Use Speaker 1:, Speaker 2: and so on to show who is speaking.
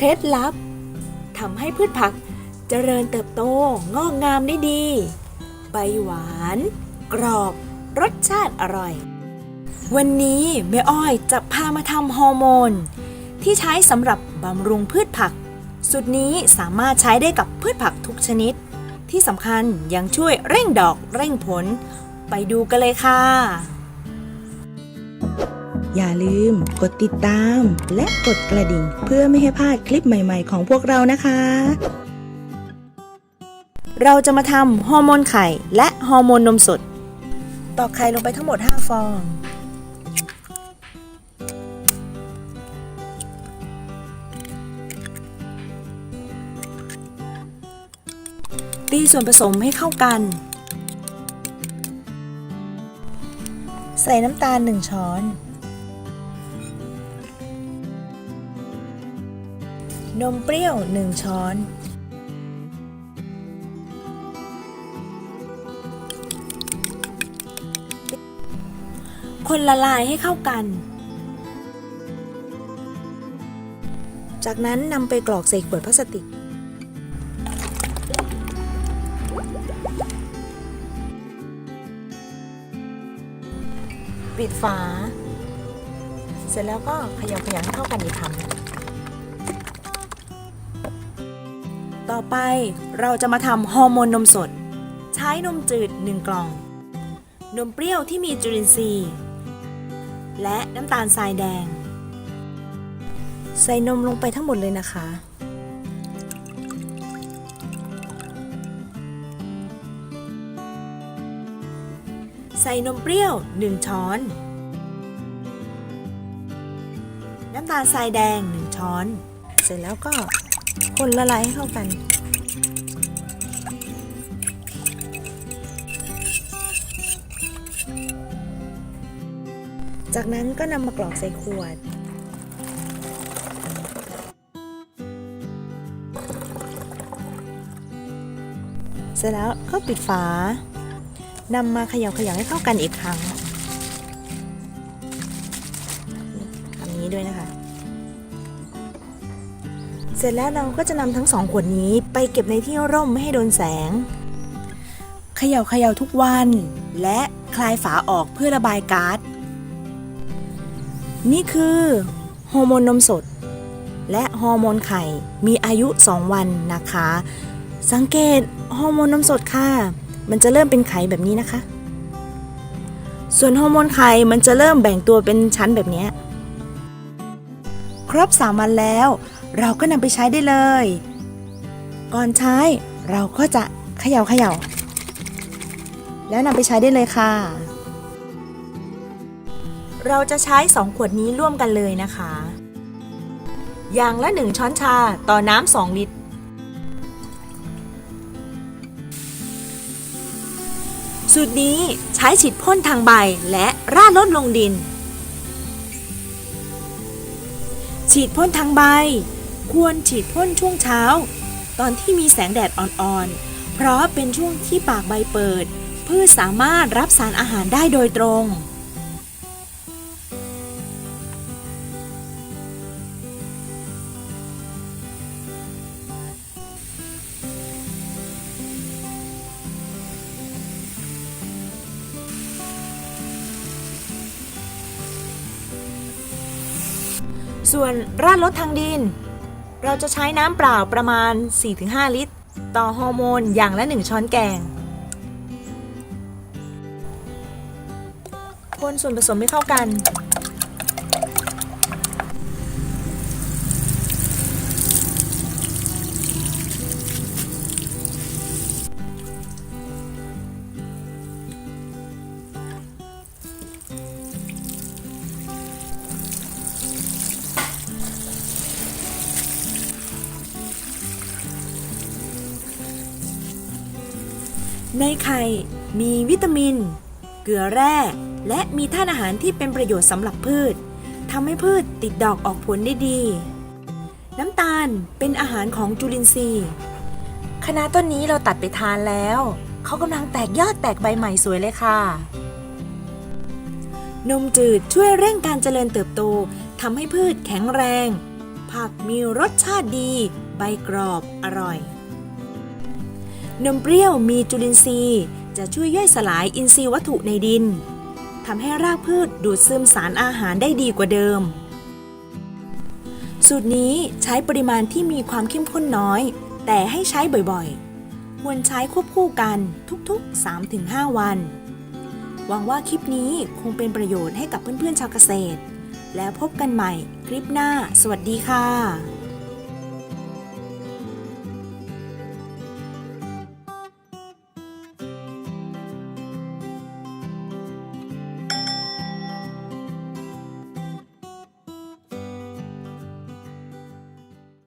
Speaker 1: เคล็ดลับทำให้พืชผักเจริญเติบโตงอกงามได้ดี ใบหวาน กรอบ รสชาติอร่อย วันนี้แม่อ้อยจะพามาทำฮอร์โมน ที่ใช้สำหรับบำรุงพืชผักสูตรนี้สามารถใช้ได้กับพืชผักทุกชนิด ที่สำคัญยังช่วยเร่งดอกเร่งผล ไปดูกันเลยค่ะ
Speaker 2: อย่าลืม กดติดตาม และกดกระดิ่ง เพื่อไม่ให้พลาดคลิปใหม่ๆ ของพวกเรานะคะ
Speaker 1: เราจะมาทำฮอร์โมนไข่และฮอร์โมนนมสด ตอกไข่ลงไปทั้งหมด 5 ฟอง ตีส่วนผสมให้เข้ากัน ใส่น้ำตาล 1 ช้อน นมเปรี้ยว 1 ช้อน คนละลายให้เข้ากัน จากนั้นนำไปกรอกใส่ขวดพลาสติกปิดฝา เสร็จแล้วก็เขยำขยำให้เข้ากันอีกครั้ง ต่อไปเราจะมาทำฮอร์โมนนมสด ใช้นมจืด 1 กล่อง นมเปรี้ยวที่มีจุลินทรีย์ และน้ำตาลทรายแดง ใส่นมลงไปทั้งหมดเลยนะคะ ใส่นมเปรี้ยว 1 ช้อน น้ำตาลทรายแดง 1 ช้อน เสร็จแล้วก็ คนละลายให้เข้ากัน จากนั้นก็นำมากรอกใส่ขวด เสร็จแล้วก็ปิดฝานำมาเขย่าขยำให้เข้ากันอีกครั้งทำนี้ด้วยนะคะ เสร็จแล้วเราก็จะนำทั้งสองขวดนี้ไปเก็บในที่ร่มไม่ให้โดนแสงเขย่าเขย่าทุกวัน และคลายฝาออกเพื่อระบายก๊าซนี่คือฮอร์โมนนมสด และฮอร์โมนไข่มีอายุ 2 วันนะคะ สังเกตฮอร์โมนนมสดค่ะ มันจะเริ่มเป็นไข่แบบนี้นะคะ ส่วนฮอร์โมนไข่มันจะเริ่มแบ่งตัวเป็นชั้นแบบนี้ ครบ 3 วันแล้ว เราก็นำไปใช้ได้เลย ก่อนใช้เราก็จะเขย่าเขย่าแล้วนำไปใช้ได้เลยค่ะ เราจะใช้ 2 ขวดนี้ร่วมกันเลยนะคะ อย่างละ 1 ช้อนชาต่อน้ำ2ลิตร สูตรนี้ใช้ฉีดพ่นทางใบและราดลดลงดิน ฉีดพ่นทางใบ ควรฉีดพ่นช่วงเช้า ตอนที่มีแสงแดดอ่อนๆ เพราะเป็นช่วงที่ปากใบเปิดพืชสามารถรับสารอาหารได้โดยตรง ส่วนราดรถทางดิน เราจะใช้น้ำเปล่าประมาณ 4-5 ลิตร ต่อฮอร์โมนอย่างละ 1 ช้อนแกง คนส่วนผสมให้เข้ากัน ในไข่มีวิตามิน เกลือแร่ และมีธาตุอาหารที่เป็นประโยชน์สำหรับพืชทำให้พืชติดดอกออกผลได้ดี น้ำตาลเป็นอาหารของจุลินทรีย์คณะต้นนี้เราตัดไปทานแล้ว เขากำลังแตกยอดแตกใบใหม่สวยเลยค่ะ นมจืดช่วยเร่งการเจริญเติบโตทำให้พืชแข็งแรง ผักมีรสชาติดี ใบกรอบอร่อย นมเปรี้ยวมีจุลินทรีย์ จะช่วยย่อยสลายอินทรีย์วัตถุในดินทำให้รากพืชดูดซึมสารอาหารได้ดีกว่าเดิม สูตรนี้ใช้ปริมาณที่มีความเข้มข้นน้อย แต่ให้ใช้บ่อยๆ ควรใช้ควบคู่กันทุกๆ 3-5 วัน หวังว่าคลิปนี้คงเป็นประโยชน์ให้กับเพื่อนๆชาวเกษตร แล้วพบกันใหม่คลิปหน้า สวัสดีค่ะ